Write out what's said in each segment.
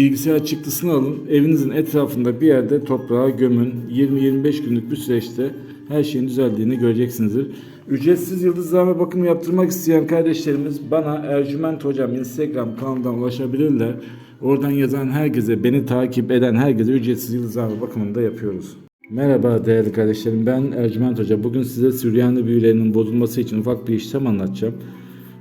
Bilgisayar çıktısını alın, evinizin etrafında bir yerde toprağa gömün. 20-25 günlük bir süreçte her şeyin düzeldiğini göreceksinizdir. Ücretsiz yıldızlama bakım yaptırmak isteyen kardeşlerimiz bana Ercüment Hocam Instagram kanalından ulaşabilirler. Oradan yazan herkese, beni takip eden herkese ücretsiz yıldızlama bakımını da yapıyoruz. Merhaba değerli kardeşlerim ben Ercüment Hoca. Bugün size Süryani büyülerinin bozulması için ufak bir işlem anlatacağım.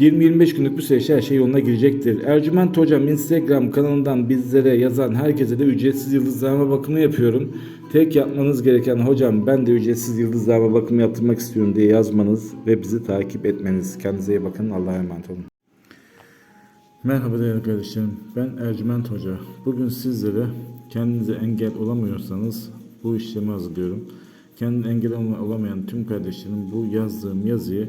20-25 günlük bir süreçte her şey yoluna girecektir. Ercüment Hocam Instagram kanalından bizlere yazan herkese de ücretsiz yıldızlama bakımı yapıyorum. Tek yapmanız gereken hocam ben de ücretsiz yıldızlama bakımı yaptırmak istiyorum diye yazmanız ve bizi takip etmeniz. Kendinize iyi bakın. Allah'a emanet olun. Merhaba değerli kardeşlerim. Ben Ercüment Hoca. Bugün sizlere kendinize engel olamıyorsanız bu işlemi hazırlıyorum. Kendine engel olamayan tüm kardeşlerim bu yazdığım yazıyı